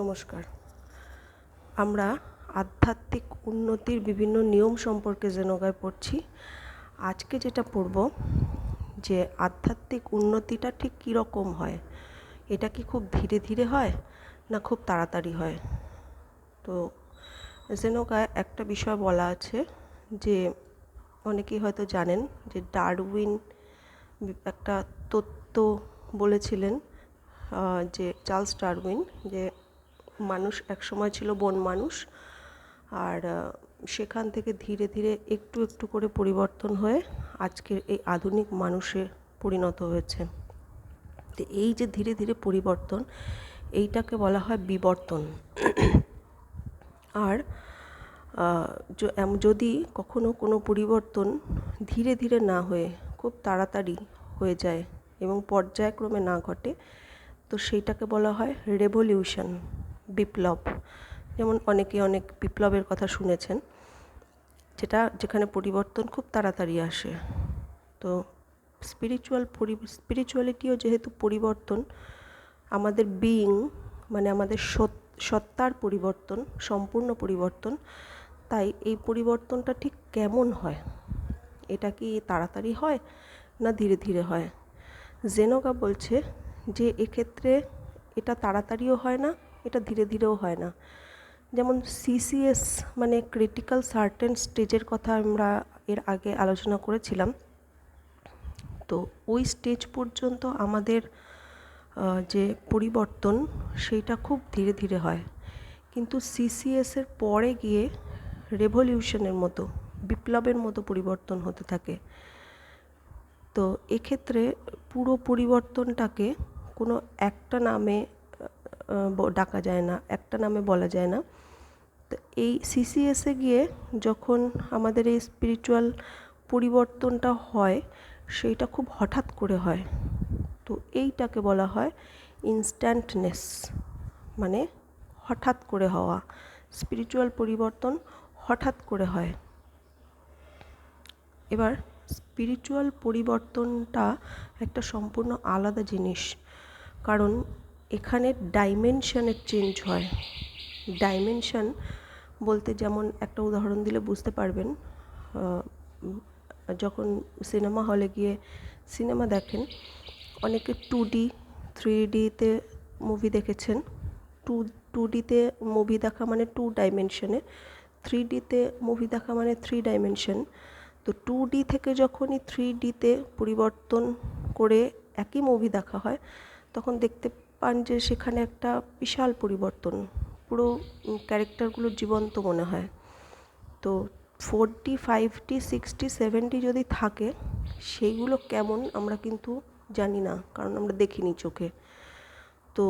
নমস্কার। আমরা আধ্যাত্মিক উন্নতির বিভিন্ন নিয়ম সম্পর্কে জেনগায় পড়ছি, আজকে যেটা পড়ব যে আধ্যাত্মিক উন্নতিটা ঠিক কীরকম হয়, এটা কি খুব ধীরে ধীরে হয় না খুব তাড়াতাড়ি হয়? তো জেনগায় একটা বিষয় বলা আছে যে অনেকেই হয়তো জানেন যে ডারউইন একটা তত্ত্ব বলেছিলেন যে চার্লস ডারউইন যে মানুষ, একসময় ছিল বন মানুষ। আর সেখান থেকে ধীরে ধীরে একটু একটু করে পরিবর্তন হয়ে আজকের এই আধুনিক মানুষে পরিণত হয়েছে। তো এই যে ধীরে ধীরে পরিবর্তন, এইটাকে বলা হয় বিবর্তন। আর যদি কখনো কোনো পরিবর্তন ধীরে ধীরে না হয়ে, খুব তাড়াতাড়ি হয়ে যায় এবং পর্যায়ক্রমে না ঘটে, তো সেইটাকে বলা হয় রেভলিউশন। বিপ্লব। যেমন অনেকে অনেক বিপ্লবের কথা শুনেছেন, যেটা যেখানে পরিবর্তন খুব তাড়াতাড়ি আসে। তো স্পিরিচুয়াল পরি স্পিরিচুয়ালিটিও যেহেতু পরিবর্তন, আমাদের বিইং মানে আমাদের সত্তার পরিবর্তন, সম্পূর্ণ পরিবর্তন, তাই এই পরিবর্তনটা ঠিক কেমন হয়? এটা কি তাড়াতাড়ি হয় না ধীরে ধীরে হয়? জেনোগা বলছে যে এক্ষেত্রে এটা তাড়াতাড়িও হয় না এটা ধীরে ধীরেও হয় না। যেমন সিসিএস মানে ক্রিটিক্যাল সার্টেন স্টেজের কথা আমরা এর আগে আলোচনা করেছিলাম। তো ওই স্টেজ পর্যন্ত আমাদের যে পরিবর্তন সেইটা খুব ধীরে ধীরে হয়। কিন্তু সিসিএসের পরে গিয়ে রেভলিউশনের মতো, বিপ্লবের মতো পরিবর্তন হতে থাকে। তো এক্ষেত্রে পুরো পরিবর্তনটাকে কোনো একটা নামে ডাকা যায় না, একটা নামে বলা যায় না। তো এই সিসিএসে গিয়ে যখন আমাদের এই স্পিরিচুয়াল পরিবর্তনটা হয়, সেইটা খুব হঠাৎ করে হয়। তো এইটাকে বলা হয় ইনস্ট্যান্টনেস মানে হঠাৎ করে হওয়া। স্পিরিচুয়াল পরিবর্তন হঠাৎ করে হয়। এবার স্পিরিচুয়াল পরিবর্তনটা একটা সম্পূর্ণ আলাদা জিনিস। কারণ এখানে ডাইমেনশনের চেঞ্জ হয়। ডাইমেনশন বলতে যেমন একটা উদাহরণ দিলে বুঝতে পারবেন যখন সিনেমা হলে গিয়ে সিনেমা দেখেন, অনেকে টু ডি থ্রি ডিতে মুভি দেখেছেন। টু টু ডিতে মুভি দেখা মানে টু ডাইমেনশনে থ্রি ডিতে মুভি দেখা মানে থ্রি ডাইমেনশন তো টু ডি থেকে যখনই থ্রি ডিতে পরিবর্তন করে একই মুভি দেখা হয়, তখন দেখতে যে সেখানে একটা বিশাল পরিবর্তন। পুরো ক্যারেক্টারগুলো জীবন্ত মনে হয়। তো ফোরটি, ফাইভটি, সিক্সটি, সেভেন্টি যদি থাকে, সেইগুলো কেমন আমরা কিন্তু জানি না, কারণ আমরা দেখিনি চোখে। তো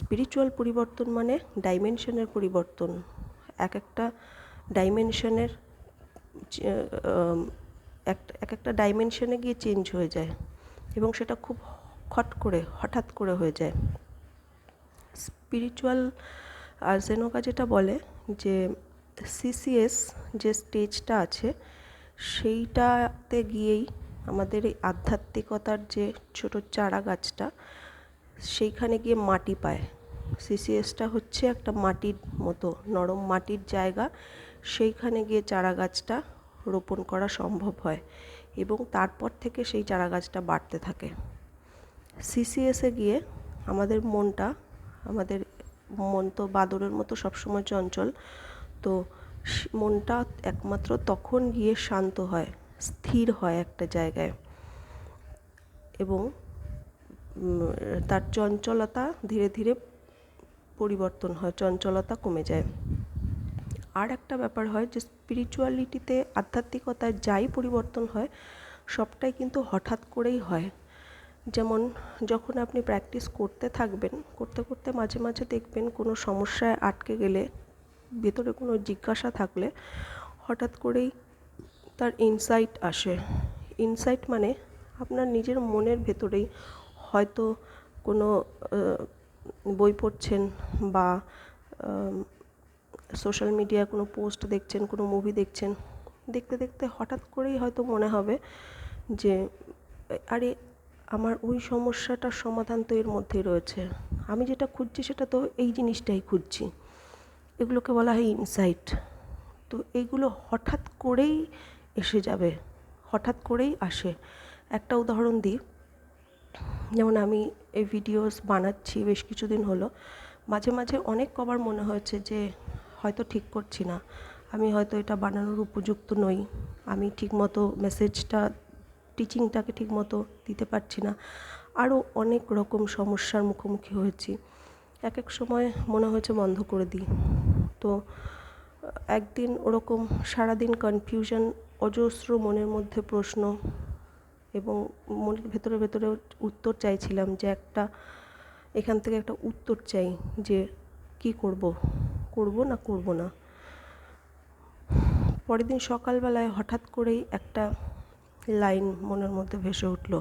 স্পিরিচুয়াল পরিবর্তন মানে ডাইমেনশনের পরিবর্তন। এক একটা ডাইমেনশনের এক একটা ডাইমেনশনে গিয়ে চেঞ্জ হয়ে যায়। এবং সেটা খুব খট করে, হঠাৎ করে হয়ে যায়। স্পিরিচুয়াল জেনোকা যেটা বলে যে সিসিএস যে স্টেজটা আছে, সেইটাতে গিয়েই আমাদের এই আধ্যাত্মিকতার যে ছোট চারা গাছটা, সেইখানে গিয়ে মাটি পায়। সিসিএসটা হচ্ছে একটা মাটির মতো, নরম মাটির জায়গা, সেইখানে গিয়ে চারা গাছটা রোপণ করা সম্ভব হয় এবং তারপর থেকে সেই চারা গাছটা বাড়তে থাকে। সিসিএসে গিয়ে আমাদের মনটা, আমাদের মন তো বাদরের মতো সবসময় চঞ্চল। তো মনটা একমাত্র তখন গিয়ে শান্ত হয়, স্থির হয় একটা জায়গায়। এবং তার চঞ্চলতা ধীরে ধীরে পরিবর্তন হয়, চঞ্চলতা কমে যায়। আর একটা ব্যাপার হয় যে স্পিরিচুয়ালিটিতে আধ্যাত্মিকতায় যাই পরিবর্তন হয়, সবটাই কিন্তু হঠাৎ করেই হয়। যেমন যখন আপনি প্র্যাকটিস করতে থাকবেন, করতে করতে মাঝে মাঝে দেখবেন কোনো সমস্যায় আটকে গেলে, ভেতরে কোনো জিজ্ঞাসা থাকলে হঠাৎ করেই তার ইনসাইট আসে। ইনসাইট মানে আপনার নিজের মনের ভেতরেই হয়তো কোনো বই পড়ছেন বা সোশ্যাল মিডিয়ায় কোনো পোস্ট দেখছেন, কোনো মুভি দেখছেন, দেখতে দেখতে হঠাৎ করেই হয়তো মনে হবে যে, আরে আমার ওই সমস্যাটার সমাধান তো এর মধ্যেই রয়েছে। আমি যেটা খুঁজছি সেটা তো এই জিনিসটাই খুঁজছি। এগুলোকে বলা হয় ইনসাইট তো এইগুলো হঠাৎ করেই এসে যাবে, হঠাৎ করেই আসে। একটা উদাহরণ দিই। যেমন আমি এই ভিডিওস বানাচ্ছি বেশ কিছুদিন হলো। মাঝে মাঝে অনেক কবার মনে হয়েছে যে হয়তো ঠিক করছি না। আমি হয়তো এটা বানানোর উপযুক্ত নই। আমি ঠিকমতো মেসেজটা টিচিংটাকে ঠিকমতো দিতে পারছি না। আরও অনেক রকম সমস্যার মুখোমুখি হয়েছি। এক এক সময় মনে হয়েছে বন্ধ করে দিই। তো, একদিন ওরকম সারাদিন কনফিউশন অজস্র মনের মধ্যে প্রশ্ন এবং মনের ভেতরে ভেতরে উত্তর চাইছিলাম যে একটা, এখান থেকে একটা উত্তর চাই যে কি করব করব না করব না। পরের দিন সকালবেলায় হঠাৎ করেই একটা লাইন মনের মধ্যে ভেসে উঠল।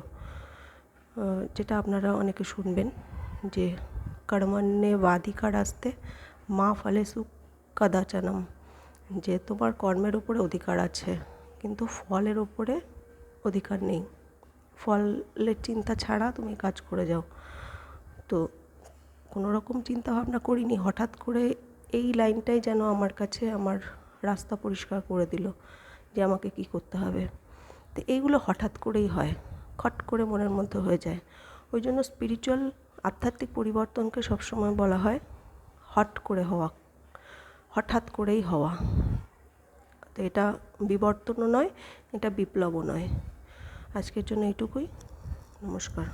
যেটা আপনারা অনেকে শুনবেন যে কর্মণ্যে বাধিকার আসতে, মা ফলেসু কদাচনম যে তোমার কর্মের উপরে অধিকার আছে, কিন্তু ফলের ওপরে অধিকার নেই। ফলের চিন্তা ছাড়া তুমি কাজ করে যাও। তো কোনো রকম চিন্তা ভাবনা করিনি, হঠাৎ করে এই লাইনটাই যেন আমার কাছে আমার রাস্তা পরিষ্কার করে দিল যে আমাকে কি করতে হবে। তো এইগুলো হঠাৎ করেই হয়, খট করে মনের মধ্যে হয়ে যায়। ওই জন্য স্পিরিচুয়াল আধ্যাত্মিক পরিবর্তনকে সবসময় বলা হয় হট করে হওয়া, হঠাৎ করেই হওয়া। তো এটা বিবর্তনও নয়, এটা বিপ্লবও নয়। আজকের জন্য এইটুকুই। নমস্কার।